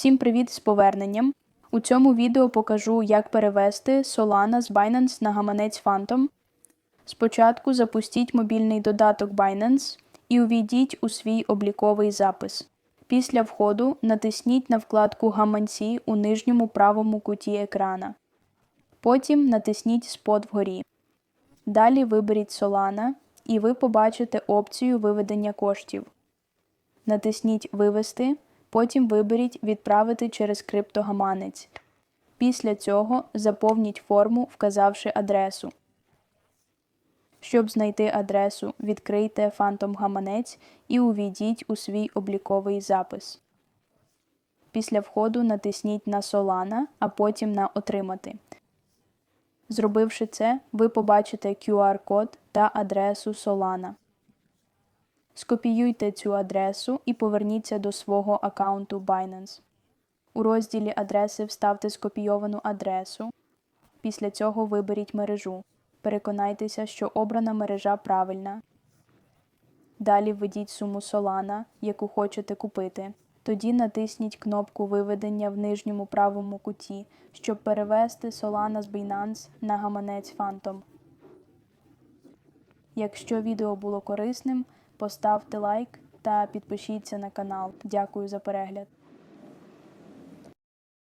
Всім привіт з поверненням! У цьому відео покажу, як перевести Solana з Binance на гаманець Phantom. Спочатку запустіть мобільний додаток Binance і увійдіть у свій обліковий запис. Після входу натисніть на вкладку Гаманці у нижньому правому куті екрана. Потім натисніть спот вгорі. Далі виберіть Solana і ви побачите опцію виведення коштів. Натисніть Вивести, потім виберіть Відправити через криптогаманець. Після цього заповніть форму, вказавши адресу. Щоб знайти адресу, відкрийте Phantom гаманець і увійдіть у свій обліковий запис. Після входу натисніть на Solana, а потім на Отримати. Зробивши це, ви побачите QR-код та адресу Solana. Скопіюйте цю адресу і поверніться до свого аккаунту Binance. У розділі адреси вставте скопійовану адресу. Після цього виберіть мережу. Переконайтеся, що обрана мережа правильна. Далі введіть суму Solana, яку хочете купити. Тоді натисніть кнопку виведення в нижньому правому куті, щоб перевести Solana з Binance на гаманець Phantom. Якщо відео було корисним, поставте лайк та підпишіться на канал. Дякую за перегляд.